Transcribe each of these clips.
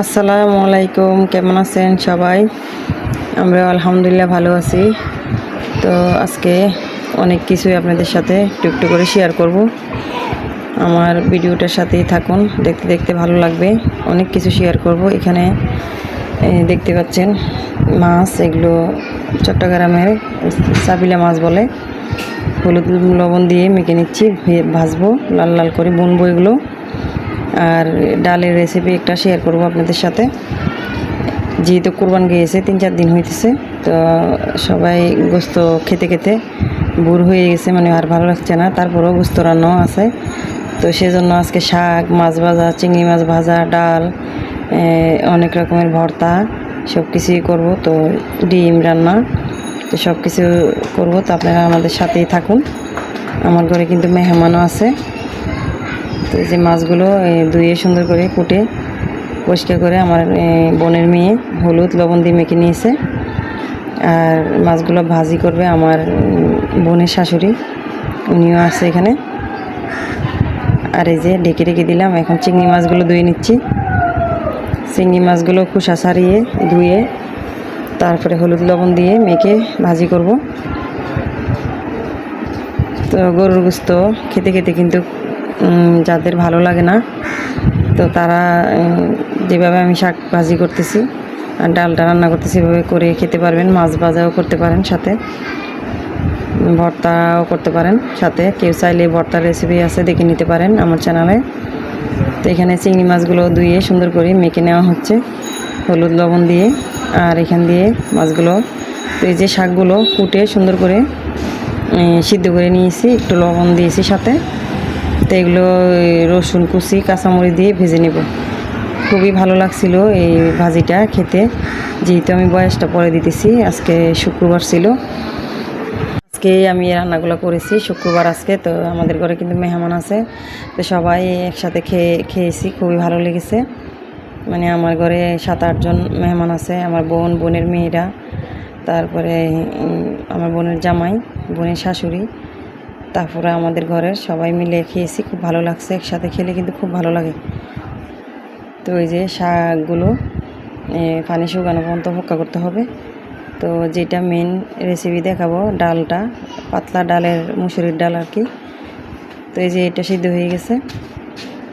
আসসালামু আলাইকুম, কেমন আছেন সবাই? আমরা আলহামদুলিল্লাহ ভালো আছি। তো আজকে অনেক কিছুই আপনাদের সাথে একটু করে শেয়ার করব। আমার ভিডিওটার সাথেই থাকুন, দেখতে দেখতে ভালো লাগবে। অনেক কিছু শেয়ার করব। এখানে দেখতে পাচ্ছেন, মাছ, এগুলো চট্টগ্রামের সাবিলা মাছ বলে। হলুদ লবণ দিয়ে মেখে নিচ্ছি ভাজবো, লাল লাল করে বুনবো এগুলো। আর ডালের রেসিপি একটা শেয়ার করব আপনাদের সাথে। যেহেতু কোরবান গিয়েছে, তিন চার দিন হইতেছে, তো সবাই গোস্ত খেতে খেতে বুর হয়ে গেছে মানে আর ভালো লাগছে না। তারপরেও গোস্ত রান্নাও আছে। তো সেজন্য আজকে শাক, মাছ ভাজা, চিংড়ি মাছ ভাজা, ডাল অনেক রকমের ভর্তা সব কিছুই করব। তো ডিম রান্না, তো সব কিছু করব। তো আপনারা আমাদের সাথেই থাকুন। আমার ঘরে কিন্তু মেহমানও আছে। তো এই যে মাছগুলো ধুয়ে সুন্দর করে কুটে, পরিষ্কার করে আমার বোনের মেয়ে হলুদ লবণ দিয়ে মেখে নিয়েছে। আর মাছগুলো ভাজি করবে আমার বোনের শাশুড়ি। উনিও আছে এখানে। আর এই যে ঢেকে রেখে দিলাম, এখন চিংড়ি মাছগুলো ধুয়ে নিচ্ছি। চিংড়ি মাছগুলো খোসা সারিয়ে ধুয়ে, তারপরে হলুদ লবণ দিয়ে মেখে ভাজি করব। তো গরুর গুস্ত খেতে খেতে কিন্তু যাদের ভালো লাগে না, তো তারা যেভাবে আমি শাক ভাজি করতেছি আর ডালটা রান্না করতেছি, এভাবে করে খেতে পারবেন, মাছ ভাজাও করতে পারেন সাথে, ভর্তাও করতে পারেন সাথে। কেউ চাইলে ভর্তার রেসিপি আছে, দেখে নিতে পারেন আমার চ্যানেলে। তো এখানে চিংড়ি মাছগুলো ধুয়ে সুন্দর করে মেখে নেওয়া হচ্ছে, হলুদ লবণ দিয়ে। আর এখান দিয়ে মাছগুলো, তো এই যে শাকগুলো কুটে সুন্দর করে সিদ্ধ করে নিয়েছি, একটু লবণ দিয়েছি সাথে। তো এগুলো রসুন কুচি, কাঁচামরিচ দিয়ে ভেজে নেব। খুবই ভালো লাগছিল এই ভাজিটা খেতে। যেহেতু আমি বয়সটা পরে দিতেছি, আজকে শুক্রবার ছিল। আজকে আমি রান্নাগুলো করেছি, শুক্রবার আজকে, তো আমাদের ঘরে কিন্তু মেহমান আছে। তো সবাই একসাথে খেয়ে, খেয়েছি, খুবই ভালো লেগেছে। মানে আমার ঘরে সাত আটজন মেহমান আছে, আমার বোন, বোনের মেয়েরা, তারপরে আমার বোনের জামাই, বোনের শাশুড়ি। তারপরে আমাদের ঘরের সবাই মিলে খেয়েছি, খুব ভালো লাগছে একসাথে খেলে কিন্তু খুব ভালো লাগে। তো ওই যে শাকগুলো পানি শুকানো পর্যন্ত হক্কা করতে হবে। তো যেটা মেন রেসিপি দেখাবো, ডালটা, পাতলা ডালের মুসুরির ডাল আর কি। তো এই যে এটা সিদ্ধ হয়ে গেছে।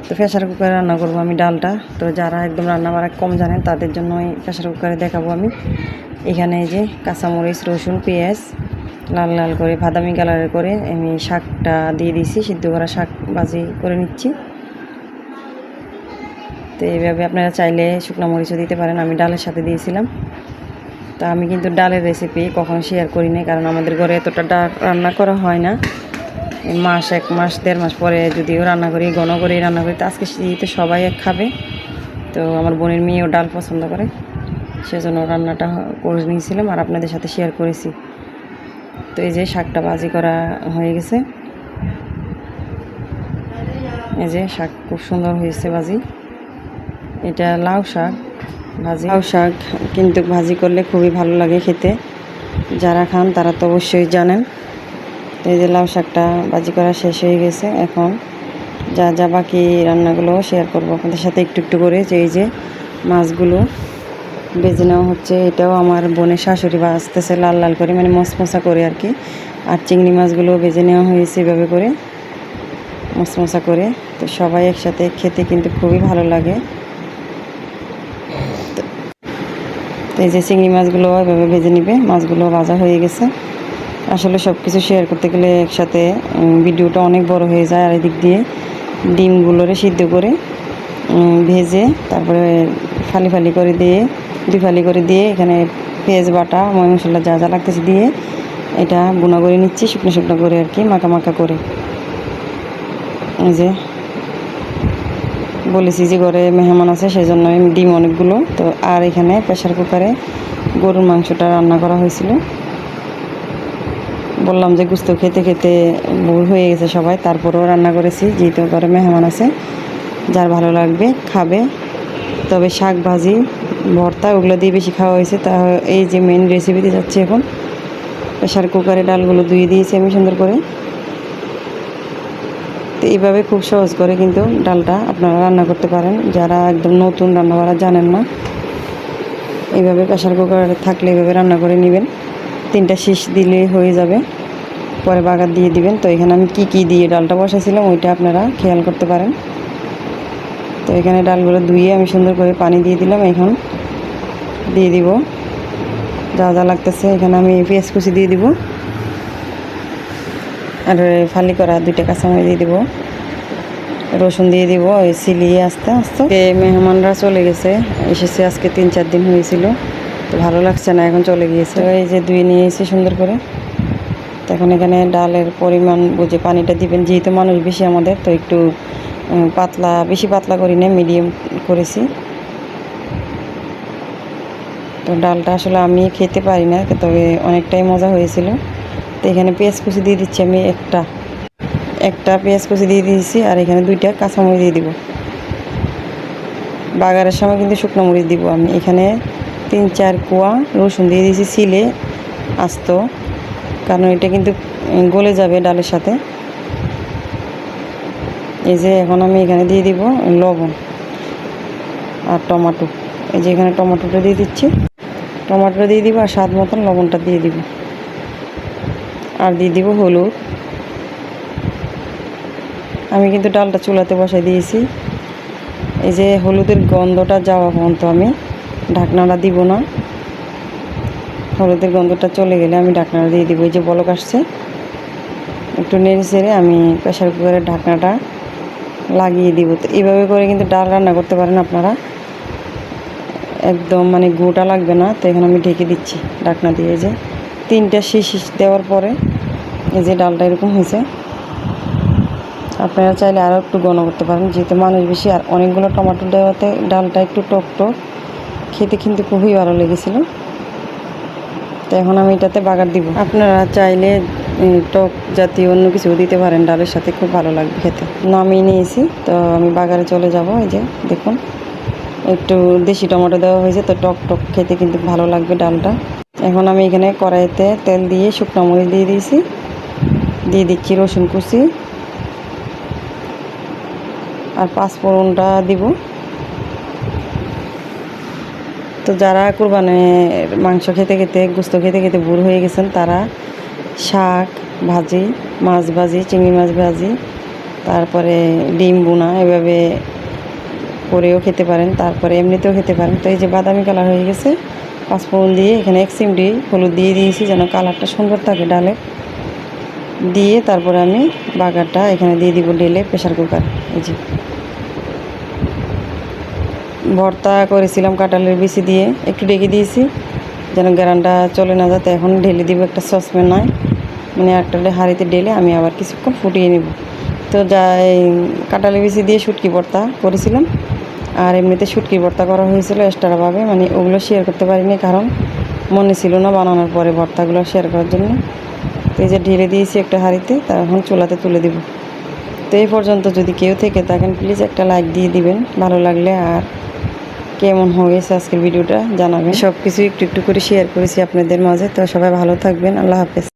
তো প্রেশার কুকারে রান্না করব আমি ডালটা। তো যারা একদম রান্না বাড়া কম জানেন, তাদের জন্য এই প্রেশার কুকারে দেখাবো আমি। এখানে এই যে কাঁচামরিচ, রসুন, পেঁয়াজ লাল লাল করে, বাদামি কালারের করে আমি শাকটা দিয়ে দিয়েছি, সিদ্ধ করা শাক ভাজি করে নিচ্ছি। তো এইভাবে আপনারা চাইলে শুকনো মরিচও দিতে পারেন, আমি ডালের সাথে দিয়েছিলাম। তা আমি কিন্তু ডালের রেসিপি কখনো শেয়ার করি না কারণ আমাদের ঘরে এতটা ডাল রান্না করা হয় না। মাস, এক মাস, দেড় মাস পরে যদিও রান্না করি, ঘন করে রান্না করি, তো আজকে শীতে সবাই এক খাবে, তো আমার বোনের মেয়েও ডাল পছন্দ করে, সেজন্য রান্নাটা করে নিয়েছিলাম আর আপনাদের সাথে শেয়ার করেছি। তো এই যে শাকটা ভাজি করা হয়ে গেছে। এই যে শাক খুব সুন্দর হয়েছে ভাজি। এটা লাউ শাক ভাজি। লাউ শাক কিন্তু ভাজি করলে খুবই ভালো লাগে খেতে। যারা খান তারা তো অবশ্যই জানেন। তো এই যে লাউ শাকটা ভাজি করা শেষ হয়ে গেছে এখন। যা যা বাকি রান্নাগুলো শেয়ার করব আপনাদের সাথে একটু একটু করে যে এই যে মাছগুলো। বেজে নেওয়া হচ্ছে, এটাও আমার বোনের শাশুড়ি ভাজতেছে লাল লাল করে মানে মশমশা করে আর কি। আর চিংড়ি মাছগুলো বেজে নেওয়া হয়েছে এভাবে করে মশমশা করে। তো সবাই একসাথে খেতে কিন্তু খুবই ভালো লাগে। তো এই যে চিংড়ি মাছগুলো এভাবে ভেজে নিবে, মাছগুলো ভাজা হয়ে গেছে। আসলে সব কিছু শেয়ার করতে গেলে একসাথে ভিডিওটা অনেক বড় হয়ে যায় আর এদিক দিয়ে ডিমগুলোরে সিদ্ধ করে ভেজে তারপরে ফালি ফালি করে দিয়ে দুই করে দিয়ে এখানে পেঁয়াজ বাটা ময় মশলা যা যা লাগতেছে দিয়ে এটা গুঁড়া করে নিচ্ছি, শুকনো শুকনো করে আর কি, মাখা মাখা করে। এই যে বলেছি যে ঘরে মেহমান আছে সেই জন্য আমি ডিম অনেকগুলো। তো আর এখানে প্রেশার কুকারে গরুর মাংসটা রান্না করা হয়েছিল। বললাম যে গুস্ত খেতে খেতে ভুল হয়ে গেছে সবাই, তারপরেও রান্না করেছি, যেহেতু ঘরে মেহমান আছে, যার ভালো লাগবে, খাবে। তবে শাক ভাজি ভর্তা ওগুলো দিয়ে বেশি খাওয়া হয়েছে। তা এই যে মেন রেসিপিতে যাচ্ছে এখন। প্রেশার কুকারে ডালগুলো ধুয়ে দিয়েছি আমি সুন্দর করে। তো এইভাবে খুব সহজ করে কিন্তু ডালটা আপনারা রান্না করতে পারেন। যারা একদম নতুন রান্না করা জানেন না, এইভাবে প্রেশার কুকার থাকলে এইভাবে রান্না করে নেবেন। তিনটা শীষ দিলেই হয়ে যাবে। পরে বাগার দিয়ে দিবেন। তো এখানে আমি কি কি দিয়ে ডালটা বসাইছিলাম, ওইটা আপনারা খেয়াল করতে পারেন। তো এখানে ডালগুলো ধুয়ে আমি সুন্দর করে পানি দিয়ে দিলাম এখন। দিয়ে দিব। যা যা লাগতেছে এখানে আমি পেঁয়াজ কুচি দিয়ে দিব। আর ফালি করা দুইটা কাঁচামরিচ দিয়ে দিব। রসুন দিয়ে দিব ওই সিলিয়ে আস্তে আস্তে। মেহমানরা চলে গেছে, এসেছে আজকে তিন চার দিন হয়েছিল, তো ভালো লাগছে না, এখন চলে গিয়েছে। এই যে ধুয়ে নিয়ে এসে সুন্দর করে। তো এখন এখানে ডালের পরিমাণ বুঝে পানিটা দিবেন, যেহেতু মানুষ বেশি আমাদের, তো একটু পাতলা, বেশি পাতলা করি না মিডিয়াম করেছি। তো ডালটা আসলে আমি খেতে পারি না, তবে অনেকটাই মজা হয়েছিল। তো এখানে পেঁয়াজ কুচি দিয়ে দিচ্ছি আমি একটা। একটা পেঁয়াজ কুচি দিয়ে দিয়েছি আর এখানে দুইটা কাঁচামরিচ দিয়ে দিব। বাগারের সময় কিন্তু শুকনো মরিচ দিব আমি। এখানে তিন, চার কুয়া রসুন দিয়ে দিয়েছি সিলে আস্ত। কারণ এটা কিন্তু গলে যাবে ডালের সাথে। এই যে এখন আমি এখানে দিয়ে দিব লবণ আর টমাটো। এই যে এখানে টমাটোটা দিয়ে দিচ্ছি। টমাটোটা দিয়ে দিব আর স্বাদ মতন লবণটা দিয়ে দিব। আর দিয়ে দিব হলুদ। আমি কিন্তু ডালটা চুলাতে বসাই দিয়েছি। এই যে হলুদের গন্ধটা যাওয়া পর্যন্ত আমি ঢাকনাটা দিব না। হলুদের গন্ধটা চলে গেলে আমি ঢাকনাটা দিয়ে দিব। এই যে বলক আসছে। একটু নেড়ে চেড়ে আমি প্রেশার কুকারের ঢাকনাটা লাগিয়ে দিব। তো এইভাবে করে কিন্তু ডাল রান্না করতে পারেন আপনারা। একদম মানে গোটা লাগবে না, তো এখানে আমি ঢেকে দিচ্ছি ডাকনা দিয়ে যে। তিনটা শীষ দেওয়ার পরে এই যে ডালটা এরকম হয়েছে। আপনারা চাইলে আরও একটু ঘন করতে পারেন, যেহেতু মানুষ বেশি, আর অনেকগুলো টমাটো দেওয়াতে ডালটা একটু টক টক, খেতে কিন্তু খুবই ভালো লেগেছিল। তো এখন আমি এটাতে বাগার দিব। আপনারা চাইলে টক জাতীয় অন্য কিছু দিতে পারেন, ডালের সাথে খুব ভালো লাগবে খেতে। নামিয়ে নিয়েছি, তো আমি বাগানে চলে যাব, এই যে, দেখুন। একটু দেশি টমেটো দেওয়া হয়েছে, তো টক টক খেতে কিন্তু ভালো লাগবে ডালটা। এখন আমি এখানে কড়াইতে তেল দিয়ে শুকনো মরিচ দিয়ে দিয়েছি, দিয়ে দিচ্ছি রসুন কুচি। আর পাঁচফোড়নটা দিব। তো যারা কোরবানের মাংস খেতে খেতে, গুস্ত খেতে খেতে বুড় হয়ে গেছেন, তারা শাক ভাজি, মাছ ভাজি, চিংড়ি মাছ ভাজি, তারপরে ডিম বোনা এভাবে করেও খেতে পারেন, তারপরে এমনিতেও খেতে পারেন। তো এই যে বাদামি কালার হয়ে গেছে, পাঁচফোড়ন দিয়ে এখানে এক চিমটি হলুদ দিয়ে দিয়েছি যেন কালারটা সুন্দর থাকে ডালে। দিয়ে তারপরে আমি বাগারটা এখানে দিয়ে দিব ডেলে প্রেশার কুকার, এই যে। ভর্তা করেছিলাম কাঁঠালের বিচি দিয়ে, একটু ডেকে দিয়েছি, যেন গ্যারানটা চলে না যাতে এখন ঢেলে দিব একটা সসপ্যান নয় মানে একটা হাঁড়িতে ঢেলে আমি আবার কিছুক্ষণ ফুটিয়ে নেব। তো যাই কাঁঠালের বিচি দিয়ে শুটকি ভর্তা করেছিলাম, আর এমনিতে শুটকি ভর্তা করা হয়েছিল এক্সট্রাভাবে মানে ওগুলো শেয়ার করতে পারিনি কারণ মনে ছিল না বানানোর পরে ভর্তাগুলো শেয়ার করার জন্য। তো এই যে ঢেলে দিয়েছি একটা হাঁড়িতে, তা এখন চুলাতে তুলে দিব। তো এই পর্যন্ত যদি কেউ থেকে থাকেন প্লিজ একটা লাইক দিয়ে দিবেন, ভালো লাগলে। আর কেমন হয়েছে আজকের ভিডিওটা জানাবেন। সব কিছু একটু একটু করে শেয়ার করেছি আপনাদের মাঝে। তো সবাই ভালো থাকবেন, আল্লাহ হাফেজ।